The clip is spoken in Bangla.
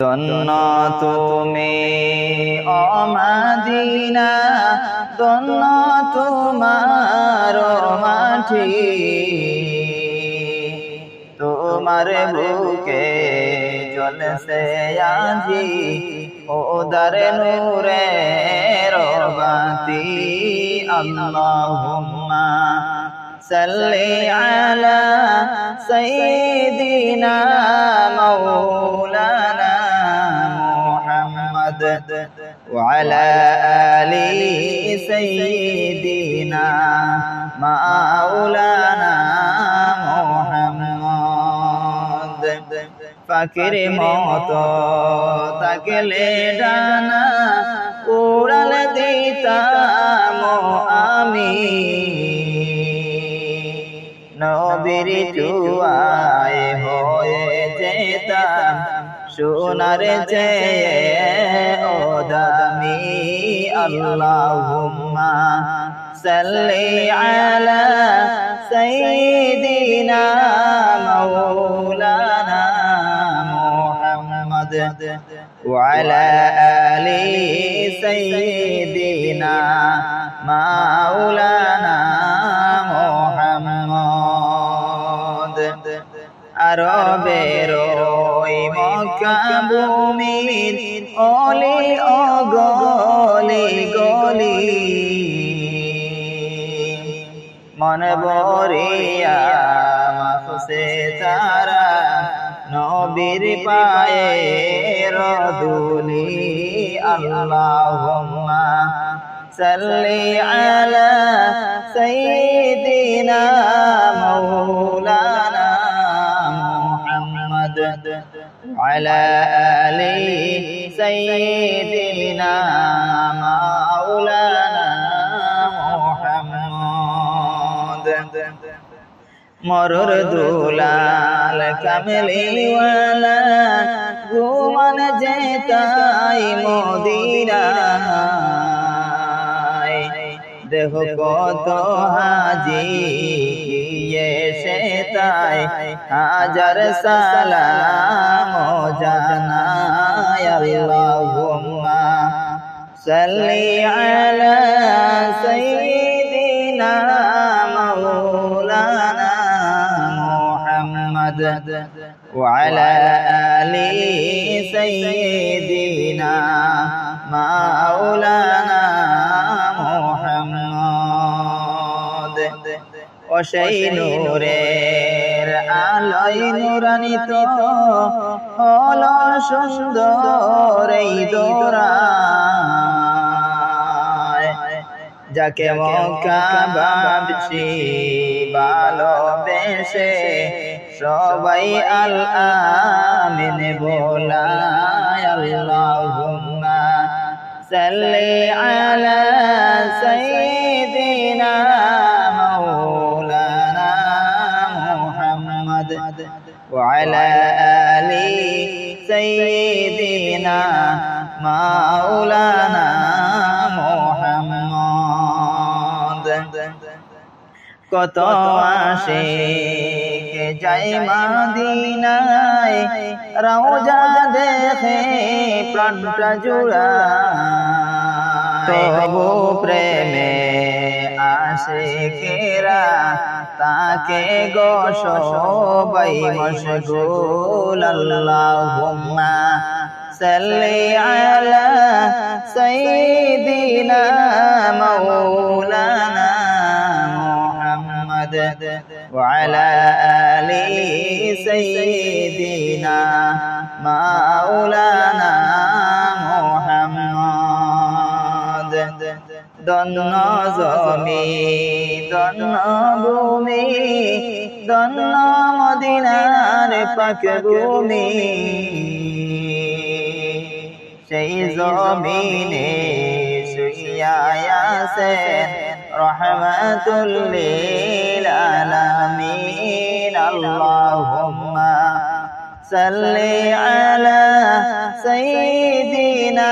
ধন্য তুমি অমাদিনা ধন্য তোমার মাটি। তোমার বুকে জলসে আজি ওদার নূরে রবাতি। আল্লাহুম্মা সাল্লি আলা সাইয়্যিদিনা মুহাম্মদ وعلى آل سيدنا مولانا محمد ফাকির মত তাকলে ডানা উড়াল দিতাম আমি নবীর চুয়ায় সোনার চেয়ে ও দামি আল্লাহুম্মা সাল্লি আলা সাইয়্যিদিনা মাওলানা মুহাম্মদ ওয়া আলা আলি সাইয়্যিদিনা মাওলানা আরবের ওই মক্কা ভূমির অলি অগলি গলি। মন বরিয়া মাফসে তারা নবীর পায়ে রদুলি। আল্লাহুম্মা সাল্লি আলা সাইয়্যিদিনা মুহাম্মদ وعلى آل سيدنا مولانا محمد মরুর দুলাল কামলিওয়ালা ঘুমন যেতাই মদিরা দেখো কত হাজি এসে তাই হাজার সালাম জানায় আল্লাহুম্মা সাল্লি আলা সাইয়্যিদিনা মাওলানা মুহাম্মদ ওয়া আলা আলি সাইয়্যিদিনা মাওলানা অসেই নূরের আলোয় নুরানিত হল সুন্দর এই দোরা যাকে মক্কা ভাবছি ভালোবেসে সবাই আল আমিন বলায় আল্লাহুম্মা সাল্লি আলা সাইয়্যিদিনা وعلى آل سيدنا مولانا محمد কত আসে যাই মাদিনায় রওজা দেখে প্রাণটা জোড়া তবু প্রেমে আশেকেরা তাকে গো সবাই মশগুল আল্লাহুম্মা সাল্লি আলা সাইয়্যিদিনা মাওলানা মুহাম্মদ ওয়া আলা আলি সাইয়্যিদিনা মাওলানা দন্ন জমি দন্ন ভূমি দন্ন মদিনার পাক ভূমি সেই জমিনে শুইয়াছেন রহমাতুল্লিল আলামিন আল্লাহুম্মা সাল্লি আলা সাইয়্যিদিনা